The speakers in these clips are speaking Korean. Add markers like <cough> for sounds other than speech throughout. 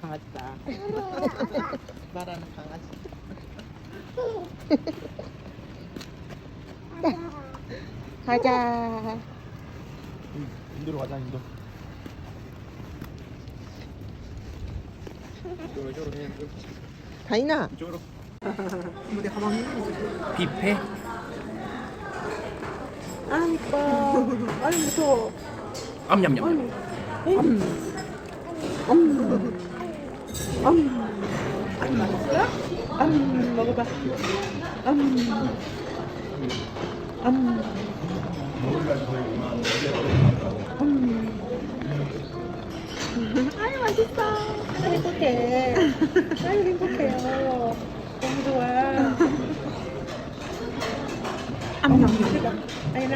강아지다 강아지다 <laughs> 말하는 강아지 <laughs> 가자. 인도로 가자 인도 이쪽으로 이쪽으로 그냥 다이나. 이쪽으로 뷔페 아 이뻐. 아이 무서워. 암냠냠 음. 음. 음. 맛있어? 음. 먹어봐. 음. 음. 음. <laughs> 아이 맛있어. 아이 행복해. 아이 행복해요. 너무 좋아. 암냠. 아이 난.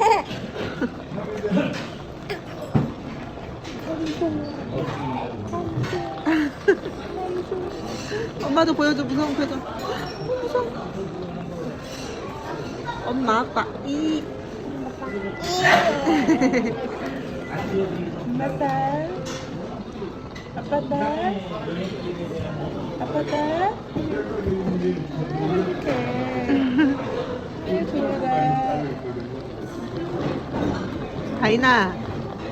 <laughs> 엄마도 보여줘 무서운 표정. 무서워. 엄마 아빠. 이. 엄마 딸. 아빠 딸. 아빠 딸. 이렇게 좋아 다이나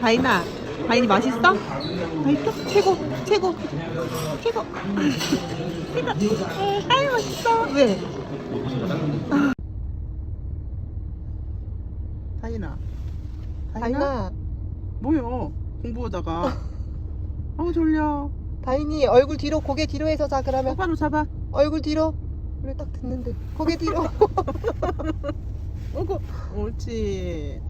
다이나. 다이니 맛있어? 맛있어? 최고 최고 최고. 최고 <laughs> 아유 맛있어. 왜? 다이나. 다이나? 뭐야? 공부하다가. 아우 졸려. 다이니 얼굴 뒤로 고개 뒤로 해서 자 그러면. 똑바로 잡아. 얼굴 뒤로. 그래 딱 듣는데. 고개 뒤로. <laughs> 어구 옳지